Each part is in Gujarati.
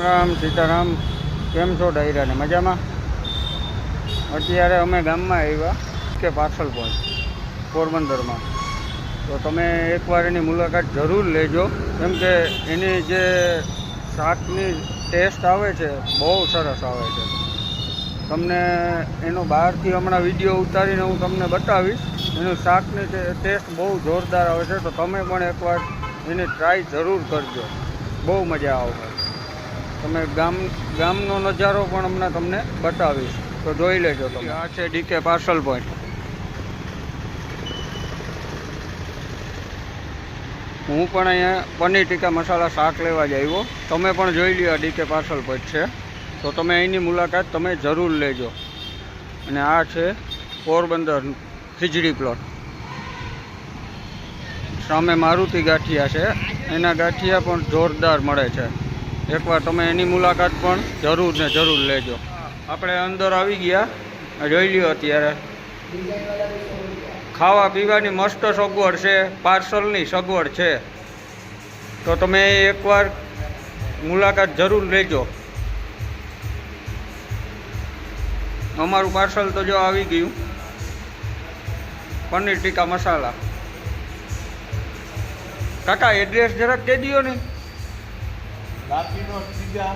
રામ સીતારામ, કેમ છો ડાયરાને? મજામાં? અત્યારે અમે ગામમાં આવ્યા કે પાર્સલ પોઈન્ટ પોરબંદરમાં. તો તમે એકવાર એની મુલાકાત જરૂર લેજો. કેમ કે એની જે શાકની ટેસ્ટ આવે છે, બહુ સરસ આવે છે. તમને એનો બહારથી હમણાં વીડિયો ઉતારીને હું તમને બતાવીશ. એનું શાકની ટેસ્ટ બહુ જોરદાર આવે છે, તો તમે પણ એકવાર એની ટ્રાય જરૂર કરજો. બહુ મજા આવશે. તમે ગામ ગામનો નજારો પણ હમણાં તમને બતાવીશ. તો જોઈ લેજો તમે. આ છે ડીકે પાર્સલ પોઈન્ટ. હું પણ અહીંયા પનીર ટીકા મસાલા શાક લેવા જ આવ્યો. તમે પણ જોઈ લ્યો આ ડીકે પાર્સલ પોઈન્ટ છે. તો તમે અહીંની મુલાકાત તમે જરૂર લેજો. અને આ છે પોરબંદર ખીજડી પ્લોટ. સામે મારુતિ ગાંઠિયા છે. એના ગાંઠિયા પણ જોરદાર મળે છે. એકવાર તમે એની મુલાકાત પણ જરૂર ને જરૂર લેજો. આપણે અંદર આવી ગયા. જોઈ લ્યો અત્યારે. ખાવા પીવાની મસ્ત સગવડ છે. પાર્સલની સગવડ છે. તો તમે એકવાર મુલાકાત જરૂર લેજો. અમારું પાર્સલ તો જો આવી ગયું. પનીર ટીકા મસાલા. કાકા એડ્રેસ જરાક કહી દો ને. લાઠીનો ત્રીજા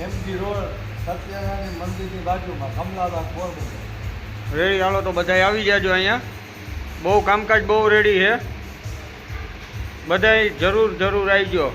એમજી રોડ સત્યનારાયણ મંદિરની બાજુમાં કમલાબા પોરબંદર રેડી હાલો તો બધાય આવી જાજો અહીંયા. બહુ કામકાજ બહુ રેડી છે. બધાય જરૂર જરૂર આવજો